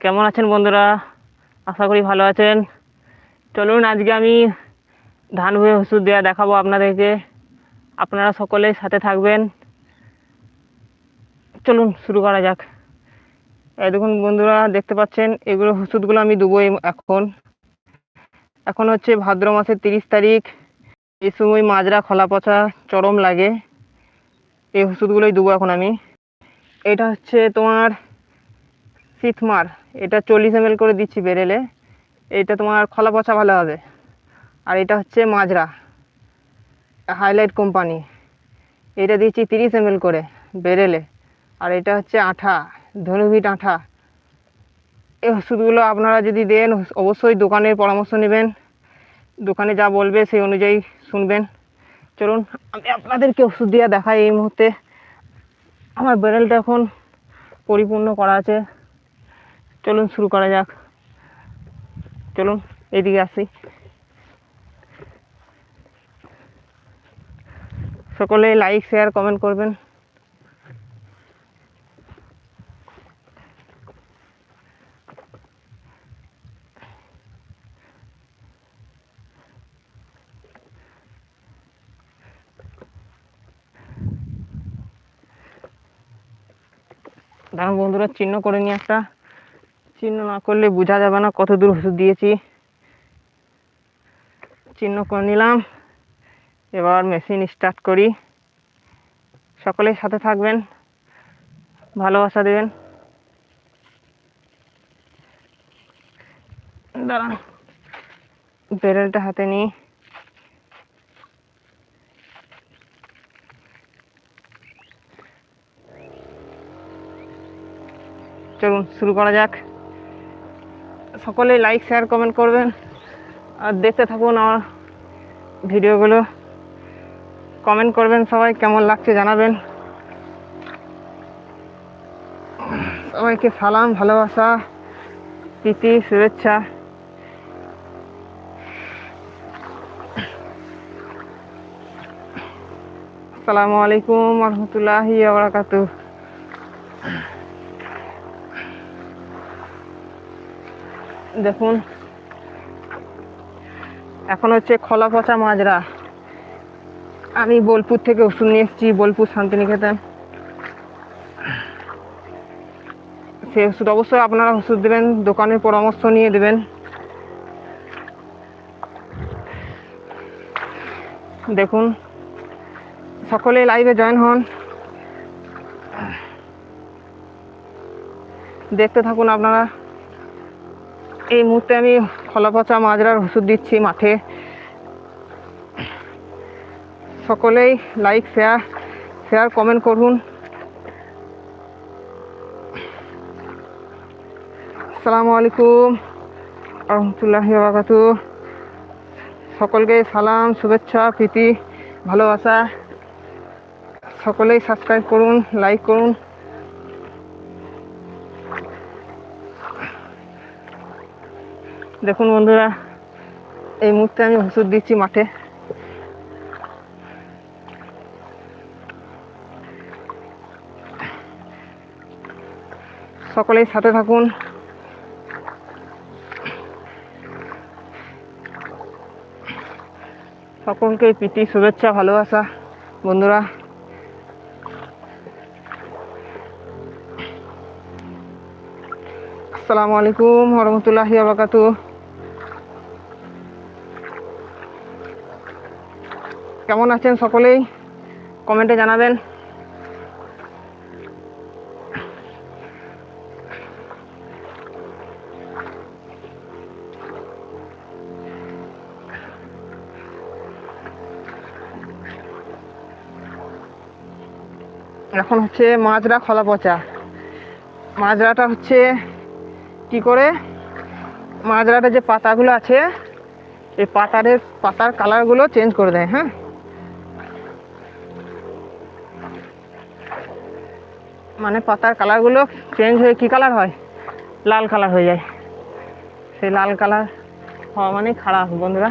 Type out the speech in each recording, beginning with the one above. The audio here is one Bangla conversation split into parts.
কেমন আছেন বন্ধুরা? আশা করি ভালো আছেন। চলুন, আজকে আমি ধান ভুঁয়ে ওষুধ দেওয়া দেখাবো আপনাদেরকে। আপনারা সকলেই সাথে থাকবেন। চলুন, শুরু করা যাক। এই দেখুন বন্ধুরা, দেখতে পাচ্ছেন, এগুলো ওষুধগুলো আমি দেবো এখন। এখন হচ্ছে ভাদ্র মাসের তিরিশ তারিখ। এই সময় মাজরা খোলা পচা চরম লাগে। এই ওষুধগুলোই দেবো এখন আমি। এটা হচ্ছে তোমার সিথমার এটা চল্লিশ এম করে দিচ্ছি বেরেলে। এটা তোমার খোলা পচা ভালো হবে। আর এটা হচ্ছে মাজরা, হাইলাইট কোম্পানি। এটা দিচ্ছি তিরিশ এম করে বেরেলে। আর এটা হচ্ছে আঠা, ধনুভিট আঠা। এই ওষুধগুলো আপনারা যদি দেন, অবশ্যই দোকানের পরামর্শ নেবেন। দোকানে যা বলবে সেই অনুযায়ী শুনবেন। চলুন, আমি আপনাদেরকে ওষুধ দিয়ে দেখাই এই মুহূর্তে। আমার বেরেলটা এখন পরিপূর্ণ করা আছে। চলুন শুরু করা যাক। চলুন, এদিকে আসি। সকলে লাইক শেয়ার কমেন্ট করবেন। দাঁড়ান বন্ধুরা, চিহ্ন করে নিয়ে একটা চিহ্ন না করলে বোঝা যাবে না কত দূর ওষুধ দিয়েছি। চিহ্ন করে নিলাম। এবার মেশিন স্টার্ট করি। সকলেই সাথে থাকবেন। ভালোবাসা দেবেন। দাঁড়ান। বেরেলটা হাতে নিই। চলুন, শুরু করা যাক। সকলে লাইক শেয়ার কমেন্ট করবেন। আর দেখতে থাকুন আমার ভিডিওগুলো। কমেন্ট করবেন সবাই, কেমন লাগছে জানাবেন। সবাইকে সালাম, ভালোবাসা, প্রীতি, শুভেচ্ছা। আসসালামু আলাইকুম রহমতুল্লাহি বারাকাতুহ। দেখুন। এখন হচ্ছে খোলা পচা মাজরা। আমি বোলপুর থেকে ওষুধ নিয়ে এসেছি, বোলপুর শান্তিনিকেতন। সেই ওষুধ অবশ্যই আপনারা ওষুধ দেবেন দোকানের পরামর্শ নিয়ে দেবেন। দেখুন, সকলে লাইভে জয়েন হন। দেখতে থাকুন আপনারা। এই মুহূর্তে আমি খোলা পচা মাজরার ওষুধ দিচ্ছি মাঠে। সকলেই লাইক শেয়ার শেয়ার কমেন্ট করুন। আসসালামু আলাইকুম, রহমতুল্লাহি বাকাতু সকলকে সালাম, শুভেচ্ছা, প্রীতি, ভালোবাসা। সকলেই সাবস্ক্রাইব করুন লাইক করুন। দেখুন বন্ধুরা, এই মুহূর্তে আমি ওষুধ দিচ্ছি মাঠে। সকলেই সাথে থাকুন। সকলকে প্রীতি, শুভেচ্ছা, ভালোবাসা, বন্ধুরা। আসসালামু আলাইকুম রহমতুল্লাহি আবরকাতু কেমন আছেন সকলেই? কমেন্টে জানাবেন। এখন হচ্ছে মাজরা খোলা পচা। মাজরাটা হচ্ছে কি করে? মাজরাটা যে পাতাগুলো আছে, এই পাতারের, পাতার কালারগুলো চেঞ্জ করে দেয় হ্যাঁ? মানে পাতার কালারগুলো চেঞ্জ হয়ে কি কালার হয়? লাল কালার হয়ে যায়। সেই লাল কালার হওয়া মানে খারাপ, বন্ধুরা।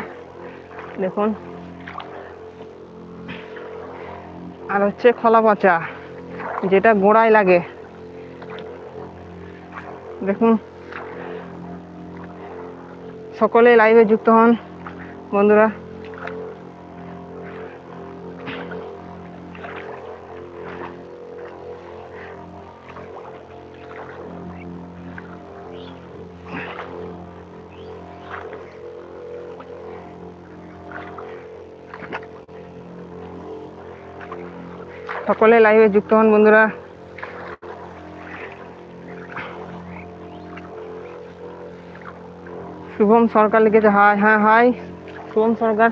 দেখুন। আর হচ্ছে খোলা পচা, যেটা গোড়ায় লাগে। দেখুন। সকলে লাইভে যুক্ত হন, বন্ধুরা। সকলে লাইভে যুক্ত হন, বন্ধুরা। শুভম সরকার লিখেছে, হাই হ্যাঁ হাই। শুভম সরকার।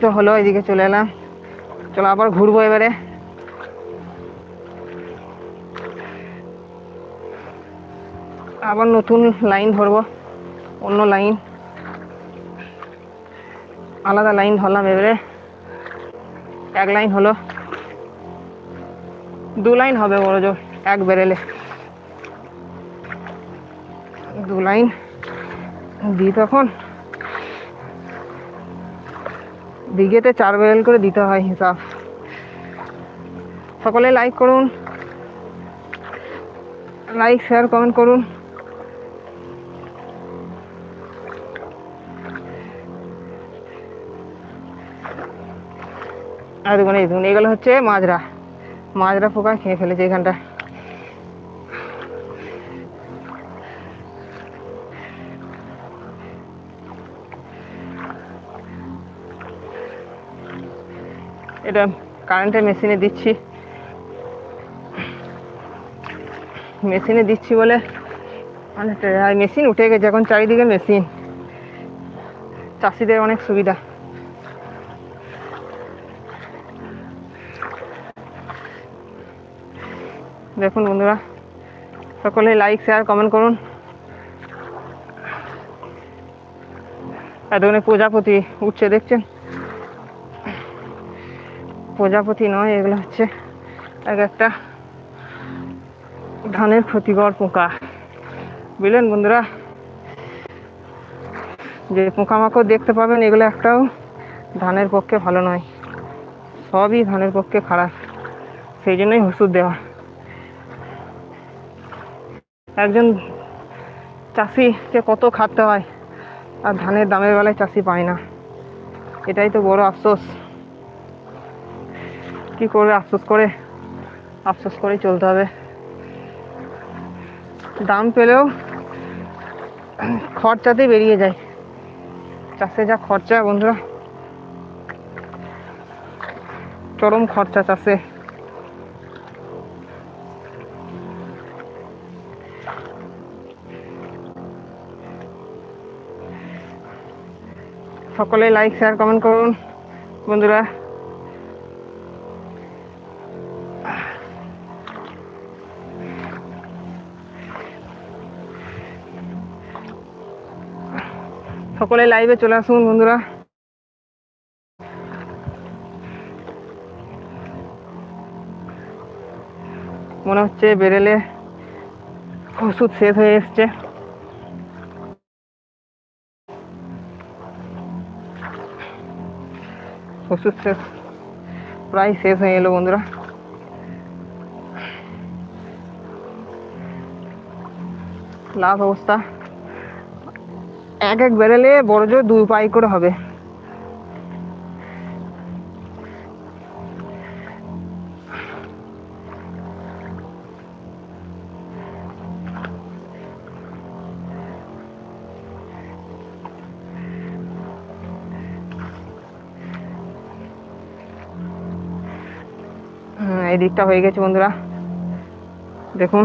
তো হলো, এদিকে চলে এলাম। চলো আবার ঘুরবো এবারে। আবার নতুন লাইন ধরবো, অন্য লাইন। আলাদা লাইন ধরলাম এবারে। এক লাইন হলো। দু লাইন হবে বড় জোর, এক বেরেলে। দু লাইন দিই তখন। বিঘেতে চার বেরেল করে দিতে হয় হিসাব। সকলে লাইক করুন। লাইক শেয়ার কমেন্ট করুন। আর দেখুন এই দেখুন, এগুলো হচ্ছে মাজরা। মাজরা পোকা খেয়ে ফেলেছে এখানটা এটা কারেন্টের মেশিনে দিচ্ছি। মেশিনে দিচ্ছি বলে অনেকটা মেশিন উঠে গেছে, এখন চারিদিকে মেশিন চাষিদের অনেক সুবিধা। দেখুন বন্ধুরা সকলে লাইক শেয়ার কমেন্ট করুন। এতক্ষণে প্রজাপতি উঠছে, দেখছেন? প্রজাপতি নয়, এগুলো হচ্ছে এক একটা ধানের ক্ষতিকর পোকা। বুঝলেন বন্ধুরা? যে পোকামাকড় দেখতে পাবেন, এগুলো একটাও ধানের পক্ষে ভালো নয়। সবই ধানের পক্ষে খারাপ। সেই জন্যই ওষুধ দেওয়া। একজন চাষিকে কত খাটতে হয়, আর ধানের দামের বেলায় চাষি পায় না। এটাই তো বড় আফসোস। কি করবে আফসোস করে? আফসোস করেই চলতে হবে। দাম পেলেও খরচাতেই বেরিয়ে যায়। চাষে যা খরচা বন্ধুরা, চরম খরচা চাষে। সকলে লাইক শেয়ার কমেন্ট করুন। বন্ধুরা, সকলে লাইভে চলে আসুন, বন্ধুরা। মনে হচ্ছে বেরেলে ওষুধ শেষ হয়ে এসছে। ওষুধ শেষ প্রায় শেষ হয়ে এলো বন্ধুরা। লাভ অবস্থা এক এক বেরেলে বড় জোর দুই পাই করে হবে। এই দিকটা হয়ে গেছে বন্ধুরা। দেখুন।